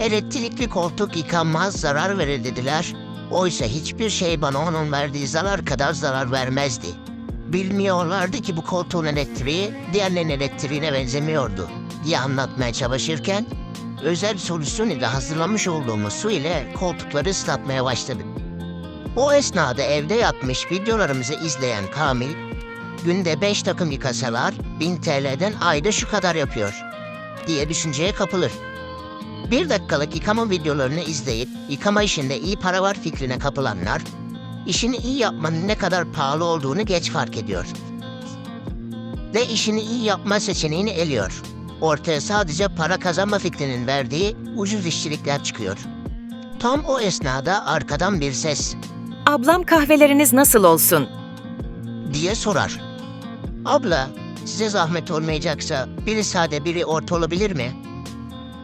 Elektrikli koltuk yıkanmaz zarar verir dediler. Oysa hiçbir şey bana onun verdiği zarar kadar zarar vermezdi. Bilmiyorlardı ki bu koltuğun elektriği diğerlerinin elektriğine benzemiyordu diye anlatmaya çalışırken özel solüsyon ile hazırlamış olduğumuz su ile koltukları ıslatmaya başladım. O esnada evde yatmış videolarımızı izleyen Kamil, günde 5 takım yıkasalar 1000 TL'den ayda şu kadar yapıyor diye düşünceye kapılır. Bir dakikalık yıkama videolarını izleyip yıkama işinde iyi para var fikrine kapılanlar, işini iyi yapmanın ne kadar pahalı olduğunu geç fark ediyor. Ve işini iyi yapma seçeneğini eliyor. Ortaya sadece para kazanma fikrinin verdiği ucuz işçilikler çıkıyor. Tam o esnada arkadan bir ses Ablam kahveleriniz nasıl olsun? diye sorar. Abla, size zahmet olmayacaksa biri sade biri orta olabilir mi?